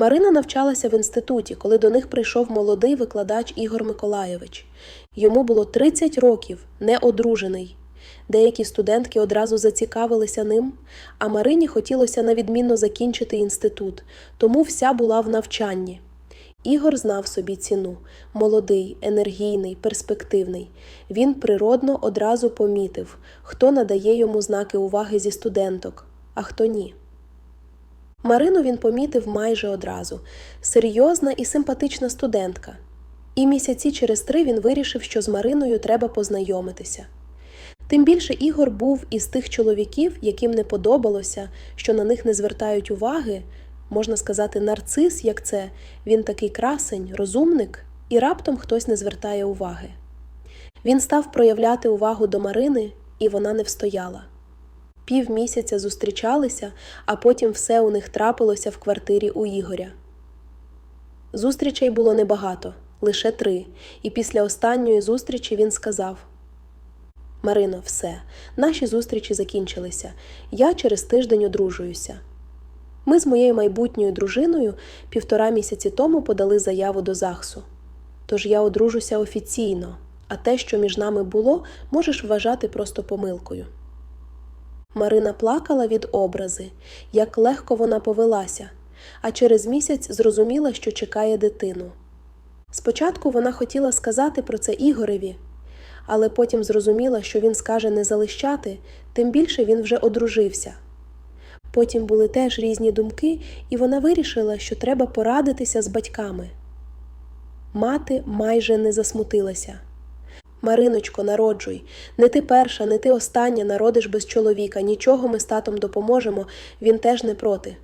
Марина навчалася в інституті, коли до них прийшов молодий викладач Ігор Миколаєвич. Йому було 30 років, не одружений. Деякі студентки одразу зацікавилися ним, а Марині хотілося навідмінно закінчити інститут, тому вся була в навчанні. Ігор знав собі ціну молодий, енергійний, перспективний. Він природно одразу помітив, хто надає йому знаки уваги зі студенток, а хто ні. Марину він помітив майже одразу серйозна і симпатична студентка. І місяці через три він вирішив, що з Мариною треба познайомитися. Тим більше Ігор був із тих чоловіків, яким не подобалося, що на них не звертають уваги, можна сказати, нарцис, як це, він такий красень, розумник, і раптом хтось не звертає уваги. Він став проявляти увагу до Марини, і вона не встояла. Півмісяця зустрічалися, а потім все у них трапилося в квартирі у Ігоря. Зустрічей було небагато, лише три, і після останньої зустрічі він сказав: Марино, все, наші зустрічі закінчилися. Я через тиждень одружуюся. Ми з моєю майбутньою дружиною півтора місяці тому подали заяву до ЗАГСу. Тож я одружуся офіційно, а те, що між нами було, можеш вважати просто помилкою. Марина плакала від образи, як легко вона повелася, а через місяць зрозуміла, що чекає дитину. Спочатку вона хотіла сказати про це Ігореві, але потім зрозуміла, що він скаже не залищати, тим більше він вже одружився. Потім були теж різні думки, і вона вирішила, що треба порадитися з батьками. Мати майже не засмутилася. Мариночко, народжуй, не ти перша, не ти остання народиш без чоловіка, нічого ми з татом допоможемо, він теж не проти.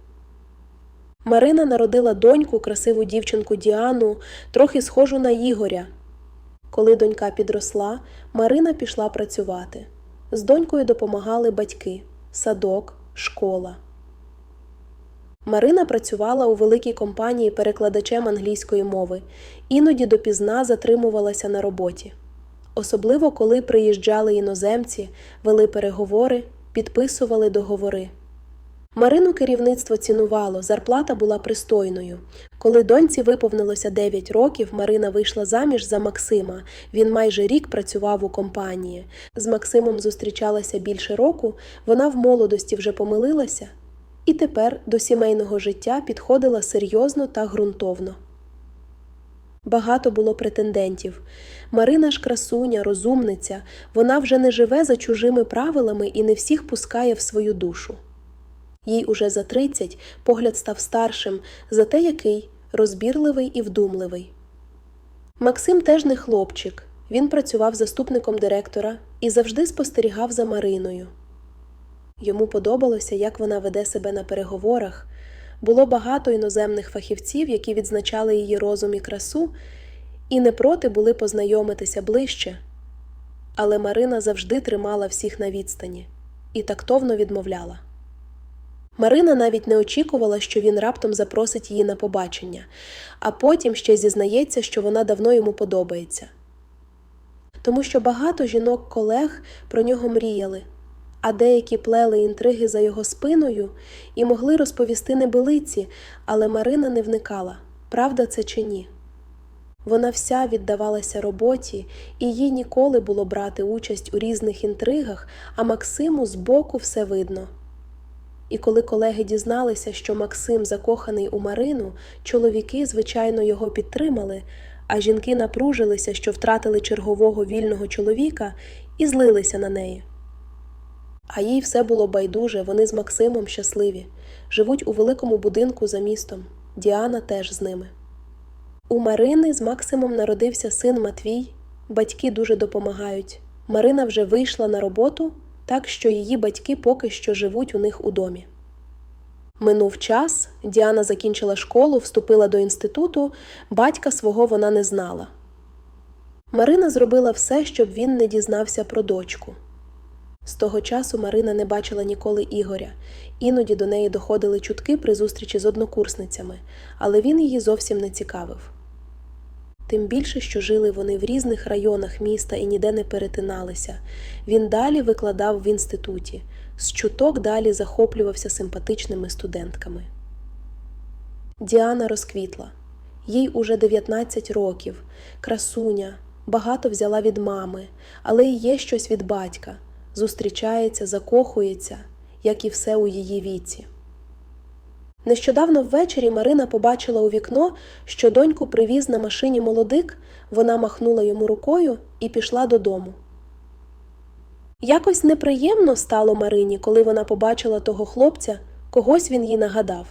Марина народила доньку, красиву дівчинку Діану, трохи схожу на Ігоря. Коли донька підросла, Марина пішла працювати. З донькою допомагали батьки, садок, школа. Марина працювала у великій компанії перекладачем англійської мови, іноді допізна затримувалася на роботі. Особливо коли приїжджали іноземці, вели переговори, підписували договори. Марину керівництво цінувало, зарплата була пристойною. Коли доньці виповнилося 9 років, Марина вийшла заміж за Максима. Він майже рік працював у компанії. З Максимом зустрічалася більше року, вона в молодості вже помилилася, і тепер до сімейного життя підходила серйозно та ґрунтовно. Багато було претендентів. Марина ж красуня, розумниця, вона вже не живе за чужими правилами і не всіх пускає в свою душу. Їй уже за 30 погляд став старшим, зате який розбірливий і вдумливий. Максим теж не хлопчик. Він працював заступником директора і завжди спостерігав за Мариною. Йому подобалося, як вона веде себе на переговорах. Було багато іноземних фахівців, які відзначали її розум і красу, і не проти були познайомитися ближче. Але Марина завжди тримала всіх на відстані і тактовно відмовляла. Марина навіть не очікувала, що він раптом запросить її на побачення, а потім ще зізнається, що вона давно йому подобається. Тому що багато жінок-колег про нього мріяли, а деякі плели інтриги за його спиною і могли розповісти небилиці, але Марина не вникала, правда це чи ні. Вона вся віддавалася роботі, і їй ніколи було брати участь у різних інтригах, а Максиму збоку все видно. І коли колеги дізналися, що Максим закоханий у Марину, чоловіки, звичайно, його підтримали, а жінки напружилися, що втратили чергового вільного чоловіка, і злилися на неї. А їй все було байдуже, вони з Максимом щасливі, живуть у великому будинку за містом. Діана теж з ними. У Марини з Максимом народився син Матвій, батьки дуже допомагають. Марина вже вийшла на роботу, так що її батьки поки що живуть у них у домі. Минув час, Діана закінчила школу, вступила до інституту, батька свого вона не знала. Марина зробила все, щоб він не дізнався про дочку. З того часу Марина не бачила ніколи Ігоря, іноді до неї доходили чутки при зустрічі з однокурсницями, але він її зовсім не цікавив. Тим більше, що жили вони в різних районах міста і ніде не перетиналися. Він далі викладав в інституті, з чуток далі захоплювався симпатичними студентками. Діана розквітла. Їй уже 19 років, красуня, багато взяла від мами, але й є щось від батька. Зустрічається, закохується, як і все у її віці. Нещодавно ввечері Марина побачила у вікно, що доньку привіз на машині молодик, вона махнула йому рукою і пішла додому. Якось неприємно стало Марині, коли вона побачила того хлопця, когось він їй нагадав.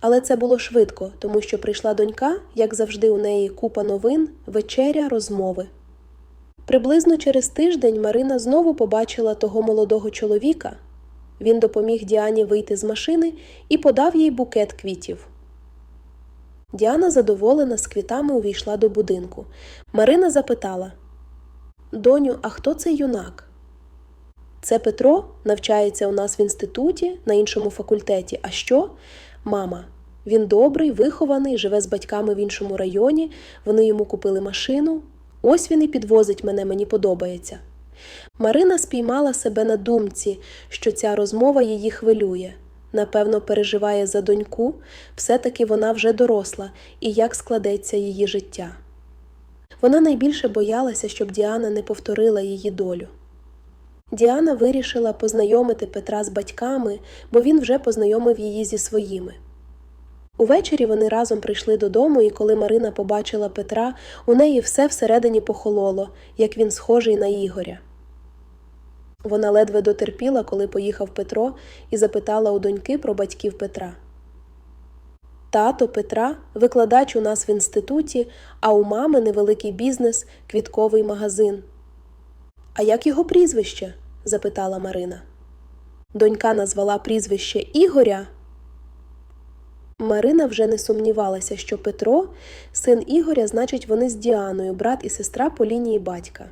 Але це було швидко, тому що прийшла донька, як завжди, у неї купа новин, вечеря, розмови. Приблизно через тиждень Марина знову побачила того молодого чоловіка. Він допоміг Діані вийти з машини і подав їй букет квітів. Діана, задоволена, з квітами увійшла до будинку. Марина запитала Доню, а хто цей юнак? Це Петро навчається у нас в інституті на іншому факультеті. А що? Мама. Він добрий, вихований, живе з батьками в іншому районі, вони йому купили машину. Ось він і підвозить мене, мені подобається. Марина спіймала себе на думці, що ця розмова її хвилює. Напевно, переживає за доньку, все-таки вона вже доросла і як складеться її життя. Вона найбільше боялася, щоб Діана не повторила її долю. Діана вирішила познайомити Петра з батьками, бо він вже познайомив її зі своїми. Увечері вони разом прийшли додому, і коли Марина побачила Петра, у неї все всередині похололо, як він схожий на Ігоря. Вона ледве дотерпіла, коли поїхав Петро, і запитала у доньки про батьків Петра. Тато Петра викладач у нас в інституті, а у мами невеликий бізнес, квітковий магазин. А як його прізвище? запитала Марина. Донька назвала прізвище Ігоря. Марина вже не сумнівалася, що Петро, син Ігоря, значить, вони з Діаною, брат і сестра по лінії батька.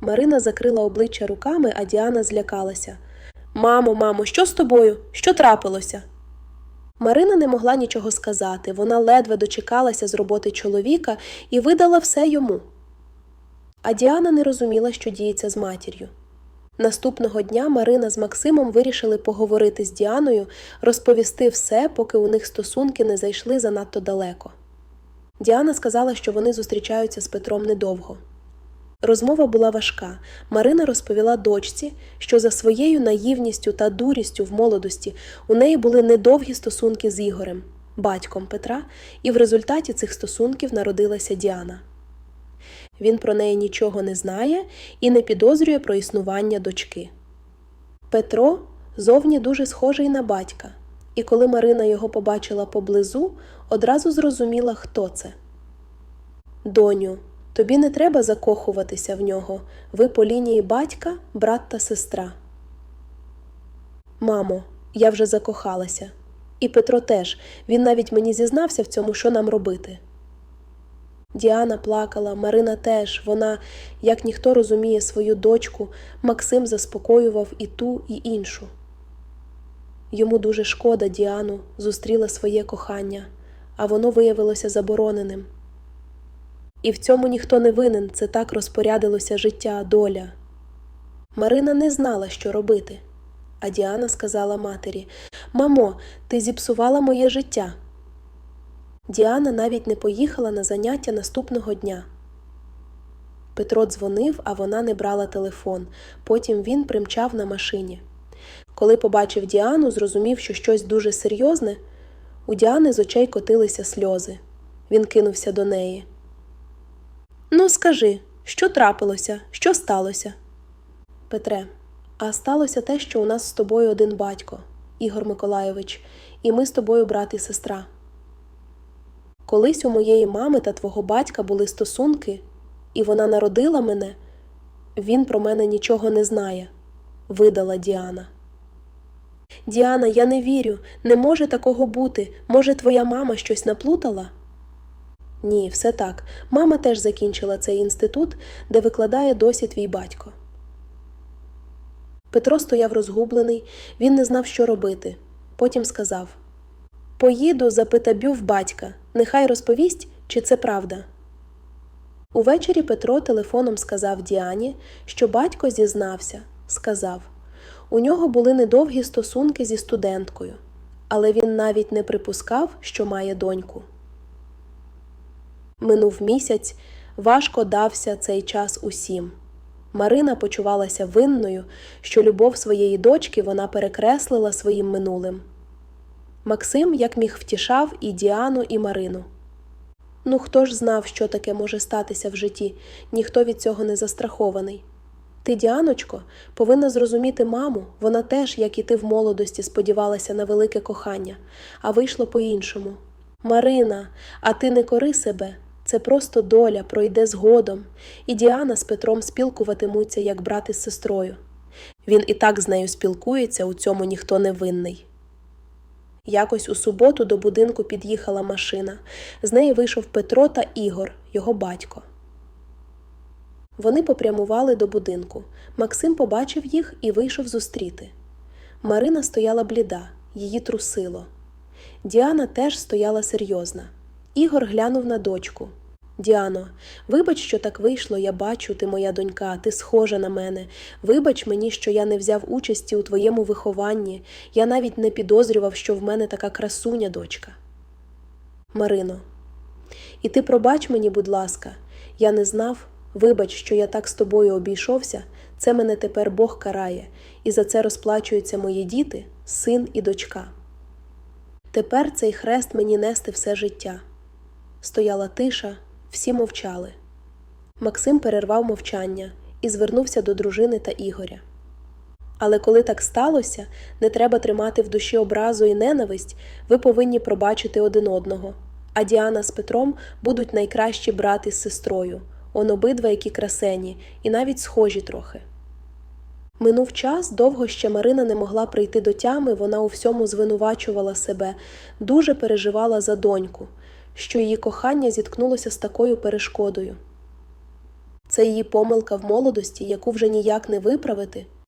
Марина закрила обличчя руками, а Діана злякалася. Мамо, мамо, що з тобою? Що трапилося? Марина не могла нічого сказати. Вона ледве дочекалася з роботи чоловіка і видала все йому. А Діана не розуміла, що діється з матір'ю. Наступного дня Марина з Максимом вирішили поговорити з Діаною, розповісти все, поки у них стосунки не зайшли занадто далеко. Діана сказала, що вони зустрічаються з Петром недовго. Розмова була важка. Марина розповіла дочці, що за своєю наївністю та дурістю в молодості у неї були недовгі стосунки з Ігорем, батьком Петра, і в результаті цих стосунків народилася Діана. Він про неї нічого не знає і не підозрює про існування дочки. Петро зовні дуже схожий на батька, і коли Марина його побачила поблизу, одразу зрозуміла, хто це. Доню, тобі не треба закохуватися в нього. Ви по лінії батька, брат та сестра. Мамо, я вже закохалася. І Петро теж. Він навіть мені зізнався в цьому, що нам робити. Діана плакала, Марина теж. Вона, як ніхто розуміє свою дочку, Максим заспокоював і ту, і іншу. Йому дуже шкода Діану зустріла своє кохання, а воно виявилося забороненим. І в цьому ніхто не винен, це так розпорядилося життя, доля. Марина не знала, що робити. А Діана сказала матері Мамо, ти зіпсувала моє життя. Діана навіть не поїхала на заняття наступного дня. Петро дзвонив, а вона не брала телефон. Потім він примчав на машині. Коли побачив Діану, зрозумів, що щось дуже серйозне, у Діани з очей котилися сльози. Він кинувся до неї. Ну, скажи, що трапилося, що сталося? Петре, а сталося те, що у нас з тобою один батько, Ігор Миколайович, і ми з тобою брат і сестра. Колись у моєї мами та твого батька були стосунки, і вона народила мене, він про мене нічого не знає, видала Діана. Діана, я не вірю, не може такого бути. Може, твоя мама щось наплутала? Ні, все так. Мама теж закінчила цей інститут, де викладає досі твій батько. Петро стояв розгублений, він не знав, що робити. Потім сказав Поїду, запитабю в батька, нехай розповість, чи це правда. Увечері Петро телефоном сказав Діані, що батько зізнався, сказав у нього були недовгі стосунки зі студенткою, але він навіть не припускав, що має доньку. Минув місяць, важко дався цей час усім. Марина почувалася винною, що любов своєї дочки вона перекреслила своїм минулим. Максим як міг втішав і Діану, і Марину. Ну хто ж знав, що таке може статися в житті, ніхто від цього не застрахований. Ти, Діаночко, повинна зрозуміти маму, вона теж, як і ти в молодості, сподівалася на велике кохання, а вийшло по-іншому. Марина, а ти не кори себе, це просто доля пройде згодом, і Діана з Петром спілкуватимуться як брат із сестрою. Він і так з нею спілкується, у цьому ніхто не винний. Якось у суботу до будинку під'їхала машина. З неї вийшов Петро та Ігор, його батько. Вони попрямували до будинку. Максим побачив їх і вийшов зустріти. Марина стояла бліда, її трусило. Діана теж стояла серйозна. Ігор глянув на дочку. Діано, вибач, що так вийшло, я бачу, ти моя донька, ти схожа на мене. Вибач мені, що я не взяв участі у твоєму вихованні. Я навіть не підозрював, що в мене така красуня дочка. Марино, і ти пробач мені, будь ласка, я не знав, вибач, що я так з тобою обійшовся, це мене тепер Бог карає, і за це розплачуються мої діти, син і дочка. Тепер цей хрест мені нести все життя. Стояла тиша, всі мовчали. Максим перервав мовчання і звернувся до дружини та Ігоря. Але коли так сталося, не треба тримати в душі образу і ненависть, ви повинні пробачити один одного. А Діана з Петром будуть найкращі брат із сестрою, он обидва які красені, і навіть схожі трохи. Минув час, довго ще Марина не могла прийти до тями, вона у всьому звинувачувала себе, дуже переживала за доньку, що її кохання зіткнулося з такою перешкодою. Це її помилка в молодості, яку вже ніяк не виправити,